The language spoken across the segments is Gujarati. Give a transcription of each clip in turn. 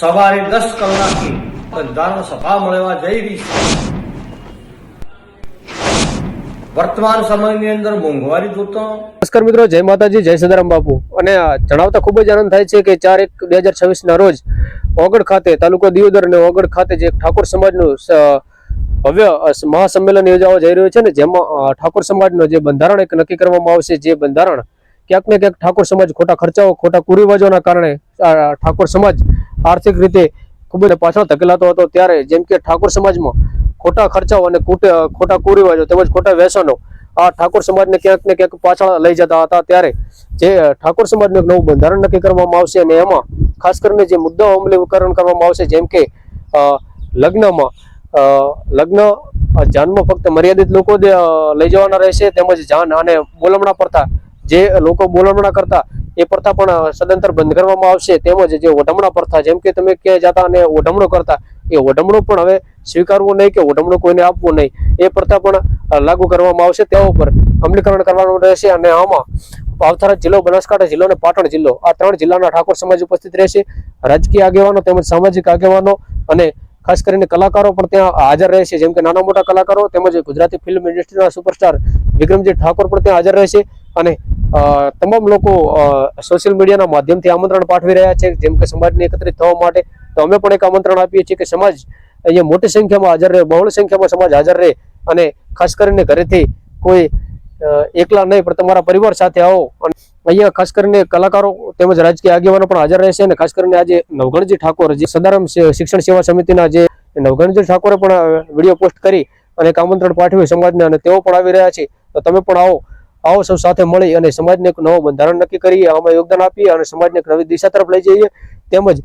સવારે દસ કલાકથી બંધારણ સભા મળવા જઈ રહી છે. વર્તમાન સમયની અંદર મોંઘવારી જોતો. નમસ્કાર મિત્રો, જય માતાજી, જય સદારામ બાપુ. અને જણાવતા ખૂબ જ આનંદ થાય છે કે ચાર એક બે હજાર છવ્વીસ ના રોજ ઓગળ ખાતે તાલુકો દિયોદર અને ઓગળ ખાતે જે ઠાકોર સમાજનું ભવ્ય મહાસંમેલન યોજાવા જઈ રહ્યું છે ને, જેમાં ઠાકોર સમાજનો જે બંધારણ એક નક્કી કરવામાં આવશે, જે બંધારણ ક્યાંક ને ક્યાંક ઠાકોર સમાજ ખોટા ખર્ચાઓ, ખોટા કુરિવાજોના કારણે ઠાકોર સમાજ આર્થિક રીતે ખૂબ જ પાછળ ધકેલાતો હતો. ત્યારે જેમ કે ઠાકોર સમાજમાં ખોટા ખર્ચાઓ અને ખોટા કુરિવાજો તેમજ ખોટા વ્યસનો આ ઠાકોર સમાજને ક્યાંક ને ક્યાંક પાછળ લઈ જતા હતા. ત્યારે જે ઠાકોર સમાજનું એક નવું બંધારણ નક્કી કરવામાં આવશે અને એમાં ખાસ કરીને જે મુદ્દાઓ અમલીકરણ કરવામાં આવશે, જેમ કે લગ્નમાં લગ્ન જાનમાં ફક્ત મર્યાદિત લોકો લઈ જવાના રહેશે તેમજ જાન અને બોલમણા પડતા જે લોકો બોલમણા કરતા એ પ્રથા પણ સદંતર બંધ કરવામાં આવશે. તેમજ જે ઓઢમણા પ્રથા, જેમ કે તમે ક્યાંય જતા અને ઓઢમણો કરતા, એ ઓઢમણો પણ હવે સ્વીકારવું નહીં કે ઓઢમણો કોઈને આપવું નહીં. એ પ્રથા પણ લાગુ કરવામાં આવશે. તેના ઉપર અમલીકરણ કરવાનું રહેશે અને આમાં પાવથરા જિલ્લો, બનાસકાંઠા જિલ્લો અને પાટણ જિલ્લો, આ ત્રણ જિલ્લાના ઠાકોર સમાજ ઉપસ્થિત રહેશે. રાજકીય આગેવાનો તેમજ સામાજિક આગેવાનો અને ખાસ કરીને કલાકારો પણ ત્યાં હાજર રહેશે. જેમ કે નાના મોટા કલાકારો તેમજ ગુજરાતી ફિલ્મ ઇન્ડસ્ટ્રીના સુપરસ્ટાર વિક્રમજી ઠાકોર પણ ત્યાં હાજર રહેશે. અને તમામ લોકો સોશિયલ મીડિયાના માધ્યમથી આમંત્રણ પાઠવી રહ્યા છે. જેમ કે સમાજને એકત્રિત થવા માટે તો અમે પણ એક આમંત્રણ આપીએ છીએ કે સમાજ અહીંયા મોટી સંખ્યામાં હાજર રહે, બહોળ સંખ્યામાં સમાજ હાજર રહે અને ખાસ કરીને ઘરેથી કોઈ એકલા નહીં, પણ તમારા પરિવાર સાથે આવો અને અહીંયા ખાસ કરીને કલાકારો તેમજ રાજકીય આગેવાનો પણ હાજર રહેશે અને ખાસ કરીને આજે નવગણજી ઠાકોર જે સદારામ શિક્ષણ સેવા સમિતિના જે નવગણજી ઠાકોરે પણ વીડિયો પોસ્ટ કરી અને એક આમંત્રણ પાઠવ્યું સમાજને અને તેઓ પણ આવી રહ્યા છે. તો તમે પણ આવો. આવો સૌ સાથે મળી અને સમાજને એક નવો બંધારણ નક્કી કરીએ, આમાં યોગદાન આપીએ અને સમાજને એક નવી દિશા તરફ લઈ જઈએ. તેમજ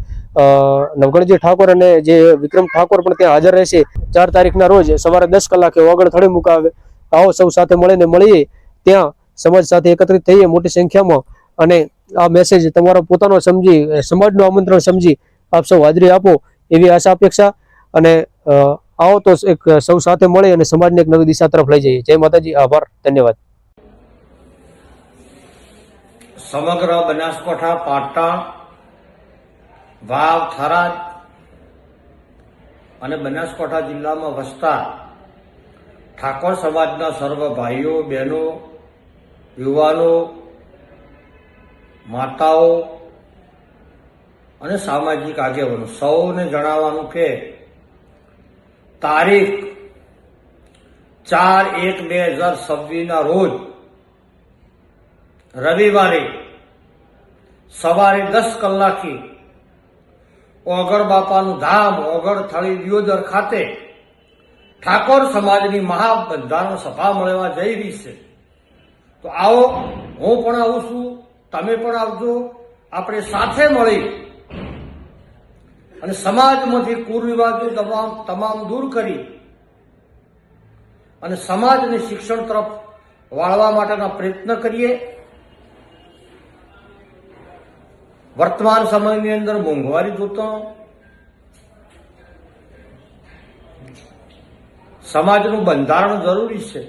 નવગણજી ઠાકોર અને જે વિક્રમ ઠાકોર પણ ત્યાં હાજર રહેશે. ચાર તારીખના રોજ સવારે દસ કલાકે વાગડ થળી મુકાવે. આવો સૌ સાથે મળીને મળીએ. ત્યાં સમાજ સાથે એકત્રિત થઈએ મોટી સંખ્યામાં. અને આ મેસેજ તમારો પોતાનો સમજી, સમાજનું આમંત્રણ સમજી આપ સૌ હાજરી આપો એવી આશા, અપેક્ષા. અને આવો તો એક સૌ સાથે મળી અને સમાજને એક નવી દિશા તરફ લઈ જઈએ. જય માતાજી, આભાર. ધન્યવાદ. સમગ્ર બનાસકાંઠા, પાટણ, વાવ, થરાદ અને બનાસકાંઠા જિલ્લામાં વસતા ઠાકોર સમાજના સર્વ ભાઈઓ, બહેનો, યુવાનો, માતાઓ અને સામાજિક આગેવાનો, સૌને જણાવવાનું કે તારીખ ચાર એક બે હજાર છવ્વીસના રોજ રવિવારે સવારે દસ કલાકથી ઓગર બાપાનું ધામ ઓગર થળી દિયોદર ખાતે ઠાકોર સમાજની મહાબંધારણ સભા મળવા જઈ રહી છે. તો આવો, હું પણ આવું છું, તમે પણ આવજો, આપણે સાથે મળી અને સમાજમાંથી કુરિવાજો તમામ તમામ દૂર કરી અને સમાજને શિક્ષણ તરફ વાળવા માટેના પ્રયત્ન કરીએ. વર્તમાન સમયની અંદર મોંઘવારી જોતો, સમાજનું બંધારણ જરૂરી છે.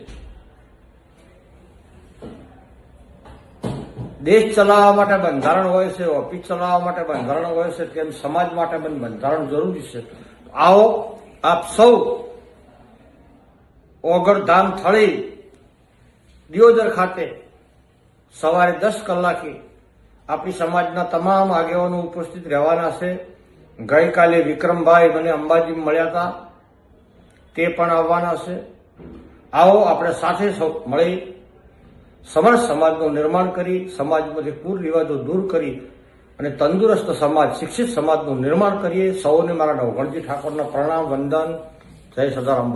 દેશ ચલાવવા માટે બંધારણ હોય છે, ઓફિસ ચલાવવા માટે બંધારણ હોય છે, તેમ સમાજ માટે પણ બંધારણ જરૂરી છે. આવો, આપ સૌ ઓગળધામ થળી દિયોદર ખાતે સવારે દસ કલાકે આપણી સમાજના તમામ આગેવાનો ઉપસ્થિત રહેવાના છે. ગઈકાલે વિક્રમભાઈ મને અંબાજી મળ્યા હતા. તે પણ આવવાના છે. આવો આપણે સાથે મળી સમર્થ સમાજનું નિર્માણ કરી, સમાજમાંથી કુરિવાજો દૂર કરી અને તંદુરસ્ત સમાજ, શિક્ષિત સમાજનું નિર્માણ કરીએ. સૌને મારા નવગણજી ઠાકોરના પ્રણામ, વંદન. જય સદારામ